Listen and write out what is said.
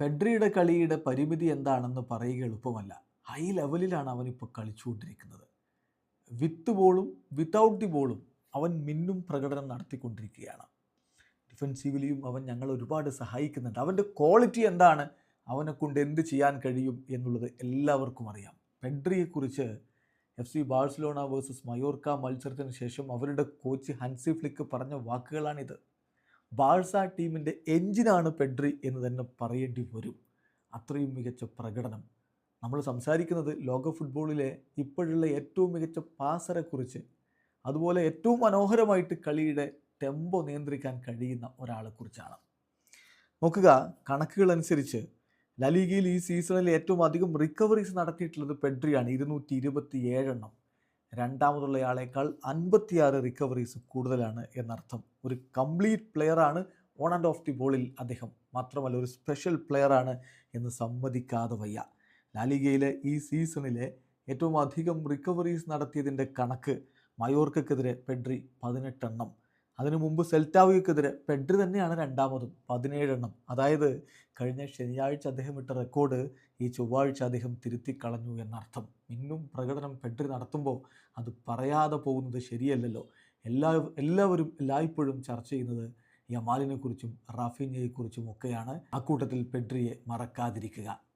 പെഡ്രിയുടെ കളിയുടെ പരിമിതി എന്താണെന്ന് പറയുക എളുപ്പമല്ല. ഹൈ ലെവലിലാണ് അവനിപ്പോൾ കളിച്ചുകൊണ്ടിരിക്കുന്നത്. വിത്ത് ബോളും വിത്തൗട്ട് ദി ബോളും അവൻ മിന്നും പ്രകടനം നടത്തിക്കൊണ്ടിരിക്കുകയാണ്. ഡിഫെൻസീവിലിയും അവൻ ഞങ്ങൾ ഒരുപാട് സഹായിക്കുന്നുണ്ട്. അവന്റെ ക്വാളിറ്റി എന്താണ്? അവനെ കൊണ്ട് എന്ത് ചെയ്യാൻ കഴിയും എന്നുള്ളത് എല്ലാവർക്കും അറിയാം. പെഡ്രിയെക്കുറിച്ച് F C Barcelona versus Mallorca മത്സരത്തിന് ശേഷം അവരുടെ കോച്ച് ഹൻസി ഫ്ലിക്ക് പറഞ്ഞ വാക്കുകളാണിത്. ബാഴ്സ ടീമിന്റെ എഞ്ചിനാണ് പെഡ്രി എന്ന് തന്നെ പറയേണ്ടി വരും. അത്രയും മികച്ച പ്രകടനം. നമ്മൾ സംസാരിക്കുന്നത് ലോക ഫുട്ബോളിലെ ഇപ്പോഴുള്ള ഏറ്റവും മികച്ച പാസറെക്കുറിച്ച് അതുപോലെ ഏറ്റവും മനോഹരമായിട്ട് കളിയുടെ ടെമ്പോ നിയന്ത്രിക്കാൻ കഴിയുന്ന ഒരാളെക്കുറിച്ചാണ്. നോക്കുക കണക്കുകളനുസരിച്ച് ലലീഗയിൽ ഈ സീസണിൽ ഏറ്റവും അധികം റിക്കവറീസ് നടത്തിയിട്ടുള്ളത് പെഡ്രിയാണ്. ഇരുന്നൂറ്റി ഇരുപത്തി ഏഴെണ്ണം രണ്ടാമതുള്ളയാളേക്കാൾ അൻപത്തിയാറ് റിക്കവറീസ് കൂടുതലാണ് എന്നർത്ഥം. ഒരു കംപ്ലീറ്റ് പ്ലെയറാണ് ഓൺ ആൻഡ് ഓഫ് ദി ബോളിൽ അദ്ദേഹം. മാത്രമല്ല ഒരു സ്പെഷ്യൽ പ്ലെയറാണ് എന്ന് സമ്മതിക്കാതെ വയ്യ. ലാലിഗയിലെ ഈ സീസണിലെ ഏറ്റവും അധികം റിക്കവറീസ് നടത്തിയതിന്റെ കണക്ക് മയോർക്കെതിരെ പെഡ്രി പതിനെട്ടെണ്ണം. അതിനു മുമ്പ് സെൽറ്റാവിയക്കെതിരെ പെഡ്രി തന്നെയാണ് രണ്ടാമതും പതിനേഴെണ്ണം. അതായത് കഴിഞ്ഞ ശനിയാഴ്ച അദ്ദേഹം ഇട്ട റെക്കോർഡ് ഈ ചൊവ്വാഴ്ച അദ്ദേഹം തിരുത്തിക്കളഞ്ഞു എന്നർത്ഥം. ഇന്നും പ്രകടനം പെഡ്രി നടത്തുമ്പോൾ അത് പറയാതെ പോകുന്നത് ശരിയല്ലല്ലോ. എല്ലാ എല്ലാവരും എല്ലായ്പ്പോഴും ചർച്ച ചെയ്യുന്നത് യമാലിനെക്കുറിച്ചും റാഫിനെക്കുറിച്ചും ഒക്കെയാണ് അക്കൂട്ടത്തിൽ പെഡ്രിയെ മറക്കാതിരിക്കുക.